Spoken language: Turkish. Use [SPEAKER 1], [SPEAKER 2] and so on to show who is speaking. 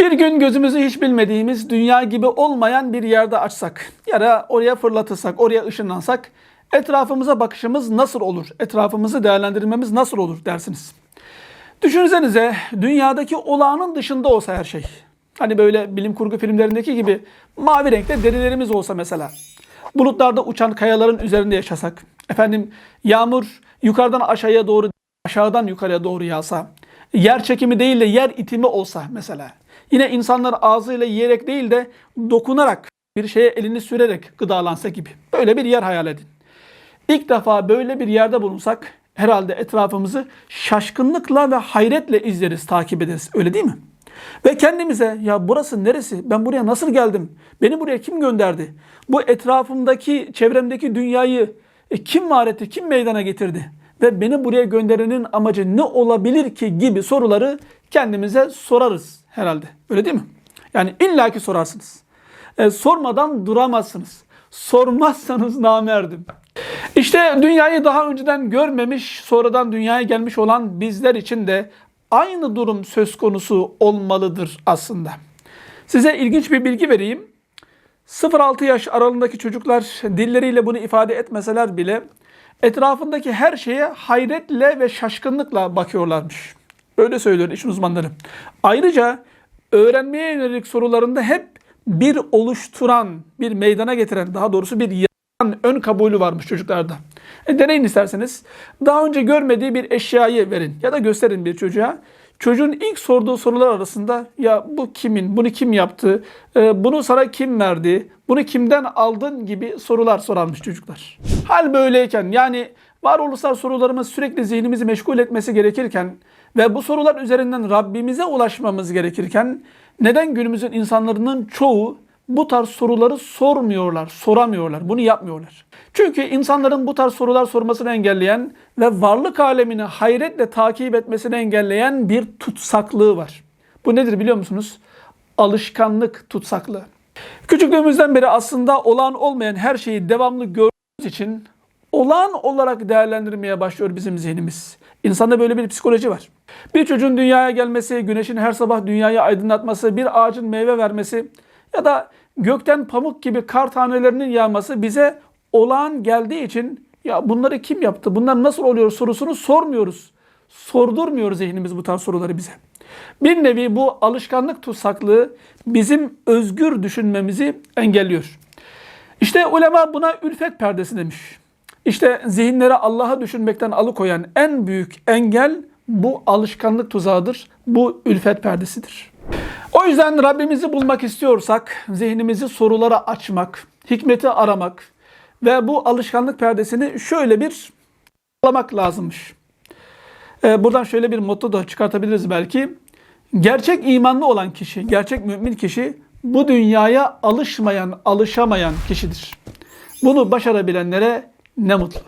[SPEAKER 1] Bir gün gözümüzü hiç bilmediğimiz dünya gibi olmayan bir yerde açsak ya da oraya fırlatırsak, oraya ışınlansak etrafımıza bakışımız nasıl olur? Etrafımızı değerlendirmemiz nasıl olur dersiniz. Düşünsenize dünyadaki olağanın dışında olsa her şey. Hani böyle bilim kurgu filmlerindeki gibi mavi renkte derilerimiz olsa mesela. Bulutlarda uçan kayaların üzerinde yaşasak. Efendim yağmur yukarıdan aşağıya doğru, aşağıdan yukarıya doğru yağsa. Yer çekimi değil de yer itimi olsa mesela. Yine insanlar ağzıyla yiyerek değil de dokunarak bir şeye elini sürerek gıdalansa gibi. Böyle bir yer hayal edin. İlk defa böyle bir yerde bulunsak herhalde etrafımızı şaşkınlıkla ve hayretle izleriz, takip ederiz. Öyle değil mi? Ve kendimize ya burası neresi? Ben buraya nasıl geldim? Beni buraya kim gönderdi? Bu etrafımdaki, çevremdeki dünyayı e, kim var etti, kim meydana getirdi? Ve beni buraya gönderenin amacı ne olabilir ki gibi soruları kendimize sorarız herhalde. Öyle değil mi? Yani illaki sorarsınız. E, sormadan duramazsınız. Sormazsanız namerdim. İşte dünyayı daha önceden görmemiş, sonradan dünyaya gelmiş olan bizler için de aynı durum söz konusu olmalıdır aslında. Size ilginç bir bilgi vereyim. 0-6 yaş aralığındaki çocuklar dilleriyle bunu ifade etmeseler bile etrafındaki her şeye hayretle ve şaşkınlıkla bakıyorlarmış. Böyle söylüyor işin uzmanları. Ayrıca öğrenmeye yönelik sorularında hep bir oluşturan, bir meydana getiren, daha doğrusu bir ön kabulü varmış çocuklarda. E, deneyin isterseniz. Daha önce görmediği bir eşyayı verin ya da gösterin bir çocuğa. Çocuğun ilk sorduğu sorular arasında ya bu kimin, bunu kim yaptı, e, bunu sana kim verdi, bunu kimden aldın gibi sorular sorarmış çocuklar. Hal böyleyken yani varoluşsal sorularımız sürekli zihnimizi meşgul etmesi gerekirken ve bu sorular üzerinden Rabbimize ulaşmamız gerekirken neden günümüzün insanların çoğu bu tarz soruları sormuyorlar, soramıyorlar, bunu yapmıyorlar. Çünkü insanların bu tarz sorular sormasını engelleyen ve varlık alemini hayretle takip etmesini engelleyen bir tutsaklığı var. Bu nedir biliyor musunuz? Alışkanlık tutsaklığı. Küçüklüğümüzden beri aslında olan olmayan her şeyi devamlı gördüğümüz için olağan olarak değerlendirmeye başlıyor bizim zihnimiz. İnsanda böyle bir psikoloji var. Bir çocuğun dünyaya gelmesi, güneşin her sabah dünyayı aydınlatması, bir ağacın meyve vermesi ya da gökten pamuk gibi kar tanelerinin yağması bize olağan geldiği için ya bunları kim yaptı, bunlar nasıl oluyor sorusunu sormuyoruz. Sordurmuyor zihnimiz bu tarz soruları bize. Bir nevi bu alışkanlık tutsaklığı bizim özgür düşünmemizi engelliyor. İşte ulema buna ülfet perdesi demiş. İşte zihinleri Allah'a düşünmekten alıkoyan en büyük engel bu alışkanlık tuzağıdır. Bu ülfet perdesidir. O yüzden Rabbimizi bulmak istiyorsak zihnimizi sorulara açmak, hikmeti aramak ve bu alışkanlık perdesini şöyle bir alamak lazımmış. Ee, buradan şöyle bir motto da çıkartabiliriz belki. Gerçek imanlı olan kişi, gerçek mümin kişi bu dünyaya alışmayan, alışamayan kişidir. Bunu başarabilenlere ne mutlu.